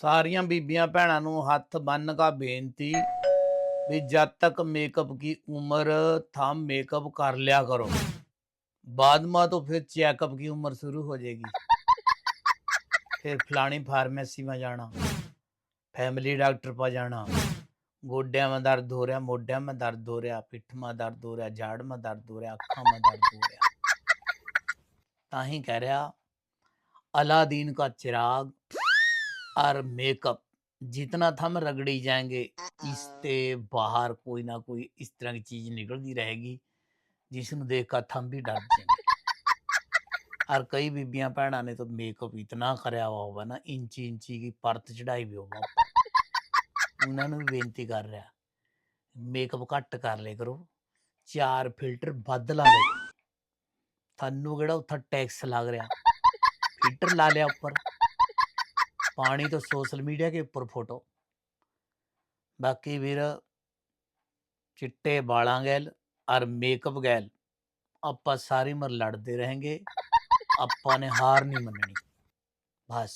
ਸਾਰੀਆਂ ਬੀਬੀਆਂ ਭੈਣਾਂ ਨੂੰ ਹੱਥ ਬੰਨ ਕੇ ਬੇਨਤੀ ਵੀ ਜਦ ਤੱਕ ਮੇਕਅਪ ਕੀ ਉਮਰ था मेकअप कर लिया करो बाद में तो फिर चेकअप की उम्र शुरू हो जाएगी फिर फलानी फार्मेसी में जाना फैमिली डॉक्टर पर जाना गोड्या में दर्द हो रहा मोड्या में दर्द हो रहा पिठ में दर्द हो रहा जाड़ में दर्द हो रहा अखा में दर्द हो रहा ताही कह रहा अलादीन का चिराग और मेकअप जितना हम रगड़ी जाएंगे इससे बाहर कोई ना कोई इस तरह की चीज निकलती रहेगी जिसਨੂੰ ਦੇਖ ਕੇ ਥੰਮ ਵੀ ਡਰ ਜਾਂਦੇ ਔਰ ਕਈ ਬੀਬੀਆਂ ਭੈਣਾਂ ਨੇ ਤਾਂ ਮੇਕਅਪ ਇਤਨਾ ਕਰਿਆ ਹੋਇਆ ਹੋਵੇ ਨਾ ਇੰਚੀ ਇੰਚੀ ਦੀ ਪਰਤ ਚੜਾਈ ਵੀ ਹੋਵੇ ਉਹਨਾਂ ਨੂੰ ਵੀ ਬੇਨਤੀ ਕਰ ਰਿਹਾ ਮੇਕਅਪ ਘੱਟ ਕਰ ਲਿਆ ਕਰੋ ਚਾਰ ਫਿਲਟਰ ਵੱਧ ਲਾ ਲਓ ਤੁਹਾਨੂੰ ਕਿਹੜਾ ਉੱਥੇ ਟੈਕਸ ਲੱਗ ਰਿਹਾ ਫਿਲਟਰ ਲਾ ਲਿਆ ਉੱਪਰ ਪਾਣੀ तो सोशल मीडिया के ऊपर फोटो ਬਾਕੀ ਵੀਰ ਚਿੱਟੇ ਵਾਲਾਂ ਗੈਲ ਔਰ ਮੇਕਅਪ ਗੈਲ ਆਪਾਂ ਸਾਰੀ ਉਮਰ ਲੜਦੇ ਰਹਾਂਗੇ ਆਪਾਂ ਨੇ ਹਾਰ ਨਹੀਂ ਮੰਨਣੀ ਬਸ